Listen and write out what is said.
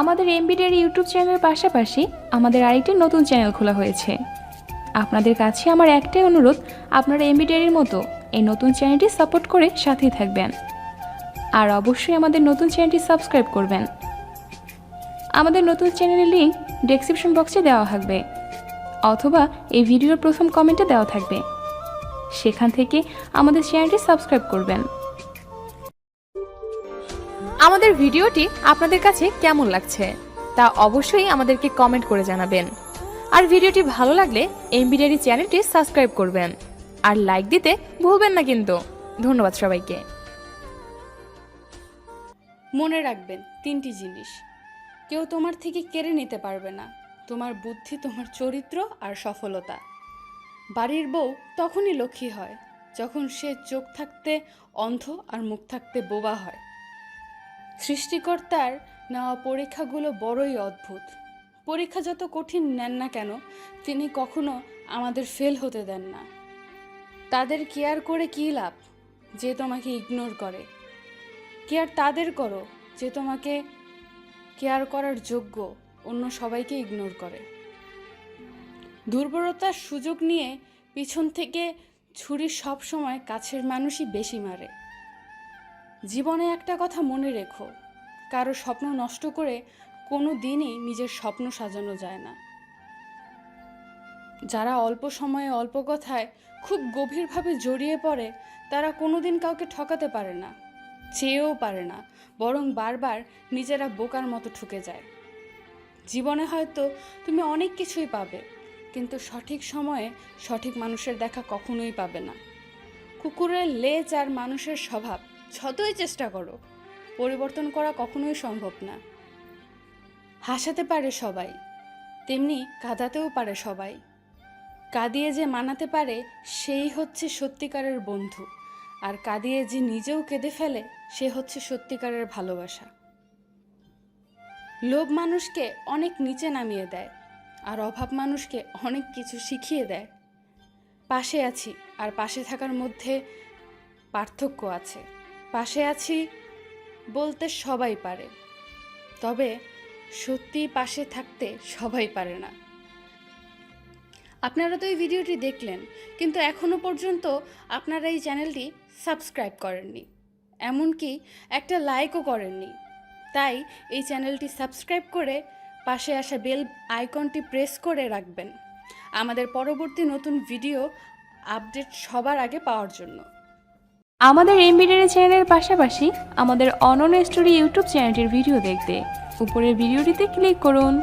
আমাদের এমবিডিআর ইউটিউব চ্যানেলের পাশাপাশি আমাদের আরেকটি নতুন চ্যানেল খোলা হয়েছে। আপনাদের কাছে আমার একটাই অনুরোধ, আপনারা এমবিডিআরির মতো এই নতুন চ্যানেলটি সাপোর্ট করে সাথেই থাকবেন। আর অবশ্যই আমাদের নতুন চ্যানেলটি সাবস্ক্রাইব করবেন। আমাদের নতুন চ্যানেলের লিঙ্ক ডেসক্রিপশন বক্সে দেওয়া থাকবে, অথবা এই ভিডিওর প্রথম কমেন্টে দেওয়া থাকবে। সেখান থেকে আমাদের চ্যানেলটি সাবস্ক্রাইব করবেন। আমাদের ভিডিওটি আপনাদের কাছে কেমন লাগছে তা অবশ্যই আমাদেরকে কমেন্ট করে জানাবেন। আর ভিডিওটি ভালো লাগলে এমবিডারি চ্যানেলটি সাবস্ক্রাইব করবেন। আর লাইক দিতে ভুলবেন না কিন্তু। ধন্যবাদ সবাইকে। মনে রাখবেন, তিনটি জিনিস। কেউ তোমার থেকে কেড়ে নিতে পারবে না। তোমার বুদ্ধি, তোমার চরিত্র আর সফলতা। বাড়ির বউ তখনই লক্ষ্মী হয়, যখন সে চোখ থাকতে অন্ধ আর মুখ থাকতে বোবা হয়। সৃষ্টিকর্তার নেওয়া পরীক্ষাগুলো বড়ই অদ্ভুত। পরীক্ষা যত কঠিন নেন না কেন, তিনি কখনো আমাদের ফেল হতে দেন না। তাদের কেয়ার করে কী লাভ যে তোমাকে ইগনোর করে? কেয়ার তাদের করো যে তোমাকে কেয়ার করার যোগ্য অন্য সবাইকে ইগনোর করে। দুর্বলতার সুযোগ নিয়ে পিছন থেকে ছুরি সব সময় কাছের মানুষই বেশি মারে। জীবনে একটা কথা মনে রেখো, কারও স্বপ্ন নষ্ট করে কোনো দিনই নিজের স্বপ্ন সাজানো যায় না। যারা অল্প সময়ে অল্প কথায় খুব গভীরভাবে জড়িয়ে পড়ে, তারা কোনোদিন কাউকে ঠকাতে পারে না, চেয়েও পারে না, বরং বারবার নিজেরা বোকার মতো ঠুকে যায়। জীবনে হয়তো তুমি অনেক কিছুই পাবে, কিন্তু সঠিক সময়ে সঠিক মানুষের দেখা কখনোই পাবে না। কুকুরের লেজ আর মানুষের স্বভাব যতই চেষ্টা করো, পরিবর্তন করা কখনোই সম্ভব না। হাসাতে পারে সবাই, তেমনি কাঁদাতেও পারে সবাই। কাঁদিয়ে যে মানাতে পারে, সেই হচ্ছে সত্যিকারের বন্ধু, আর কাঁদিয়ে যে নিজেও কেঁদে ফেলে, সে হচ্ছে সত্যিকারের ভালোবাসা। লোভ মানুষকে অনেক নিচে নামিয়ে দেয়, আর অভাব মানুষকে অনেক কিছু শিখিয়ে দেয়। পাশে আছি, আর পাশে থাকার মধ্যে পার্থক্য আছে। পাশে আছি বলতে সবাই পারে, তবে সত্যি পাশে থাকতে সবাই পারে না। আপনারা তো এই ভিডিওটি দেখলেন, কিন্তু এখনও পর্যন্ত আপনারা এই চ্যানেলটি সাবস্ক্রাইব করেননি, এমনকি একটা লাইকও করেননি। তাই এই চ্যানেলটি সাবস্ক্রাইব করে পাশে আসা বেল আইকনটি প্রেস করে রাখবেন, আমাদের পরবর্তী নতুন ভিডিও আপডেট সবার আগে পাওয়ার জন্য। আমাদের এমবিডিআর চ্যানেলের পাশাপাশি আমাদের অনন স্টোরি ইউটিউব চ্যানেলটির ভিডিও দেখতে। উপরের ভিডিওটিতে ক্লিক করুন।